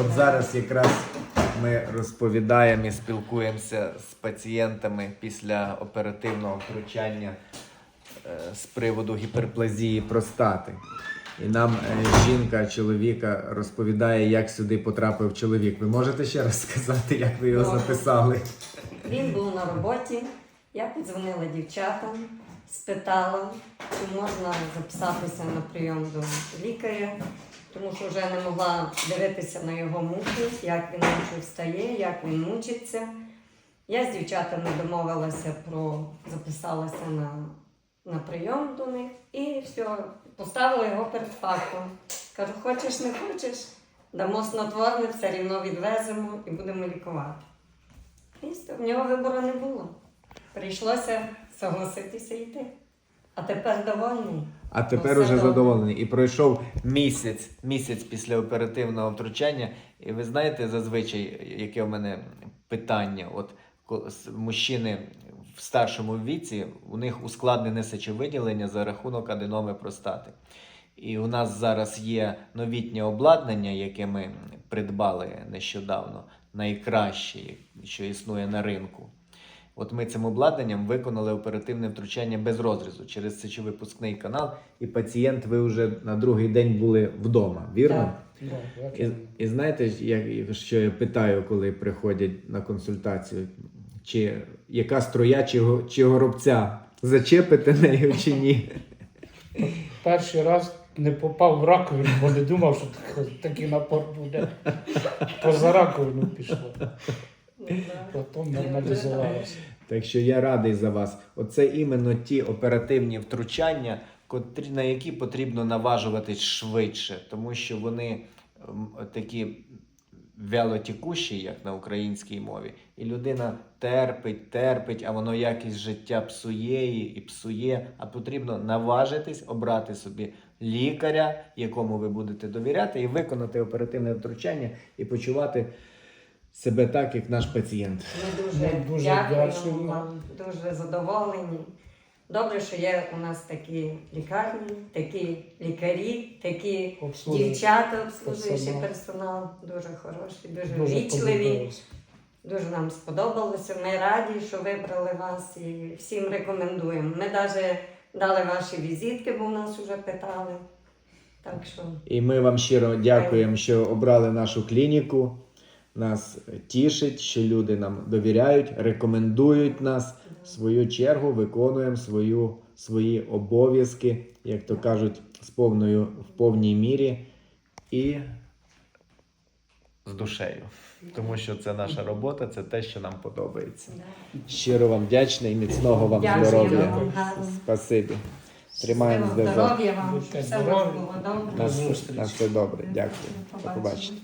От зараз якраз ми розповідаємо і спілкуємося з пацієнтами після оперативного втручання е, з приводу гіперплазії простати. І нам е, жінка чоловіка розповідає, як сюди потрапив чоловік. Ви можете ще раз сказати, як ви його записали? Він був на роботі, я подзвонила дівчатам, спитала, чи можна записатися на прийом до лікаря, тому що вже не могла дивитися на його муки, як він ночі встає, як він мучиться. Я з дівчатами домовилася про записалася на, на прийом до них і все, поставила його перед фактом. Кажу, хочеш, не хочеш, дамо снотворне, все рівно відвеземо і будемо лікувати. І в нього вибору не було. Прийшлося согласитися йти. А тепер довольний. А тепер Ну, уже добре. задоволений. І пройшов місяць, місяць після оперативного втручання. І ви знаєте зазвичай, яке в мене питання? От мужчини в старшому віці, у них ускладнене сечовиділення за рахунок аденоми простати. І у нас зараз є новітнє обладнання, яке ми придбали нещодавно, найкраще, що існує на ринку. От ми цим обладнанням виконали оперативне втручання без розрізу через сечовипускний канал, і пацієнт ви вже на другий день були вдома, вірно? Так. І, і знаєте, як, що я питаю, коли приходять на консультацію, чи яка струя, чи, чи горобця, зачепите нею чи ні? Перший раз не попав в раковину, бо не думав, що такий напор буде. Поза раковину пішло. Потім нормалізувалося. Так що я радий за вас. Оце іменно ті оперативні втручання, котрі, на які потрібно наважуватись швидше, тому що вони ем, такі вялотікущі, як на українській мові, і людина терпить, терпить, а воно якість життя псує її і псує. А потрібно наважитись, обрати собі лікаря, якому ви будете довіряти, і виконати оперативне втручання і почувати себе так, як наш пацієнт. Ми дуже, Ми дуже дякуємо дякуємо. вам, дуже задоволені. Добре, що є у нас такі лікарні, такі лікарі, такі Обслужуючий дівчата, обслужуючий персонал. персонал, дуже хороші, дуже, Дуже вічливі. Дуже нам сподобалося. Ми раді, що вибрали вас і всім рекомендуємо. Ми навіть дали ваші візитки, бо в нас вже питали. Так що І ми вам щиро дякуємо, що обрали нашу клініку. Нас тішить, що люди нам довіряють, рекомендують нас. В свою чергу виконуємо свою, свої обов'язки, як то кажуть, з повною, в повній мірі і з душею. Тому що це наша робота, це те, що нам подобається. Щиро вам вдячний і міцного вам здоров'я. вам. Спасибі. Тримаємо здоров'я вам, все добре. На все добре. Дякую. До побачення.